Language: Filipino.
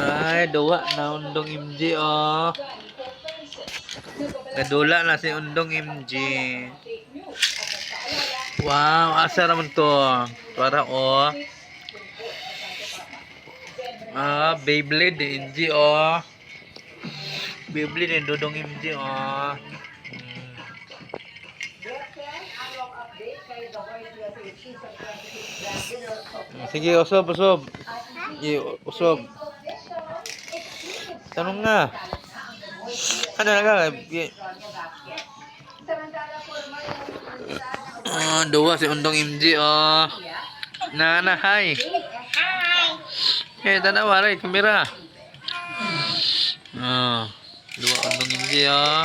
Ay, duwa na undong MG oh. Gadula na si undong MG. Wow, asa naman to? Para oh. Ah, Beyblade MG oh. Beyblade ni Dodong MG oh. Hmm. Sige, usob, usob. Sige, usob. Tanong nga. Ano na ka? Ah, dua si Undong MG oh. Na na hi. Eh, tanawa rin, kamera. Ah, dua Undong MG oh.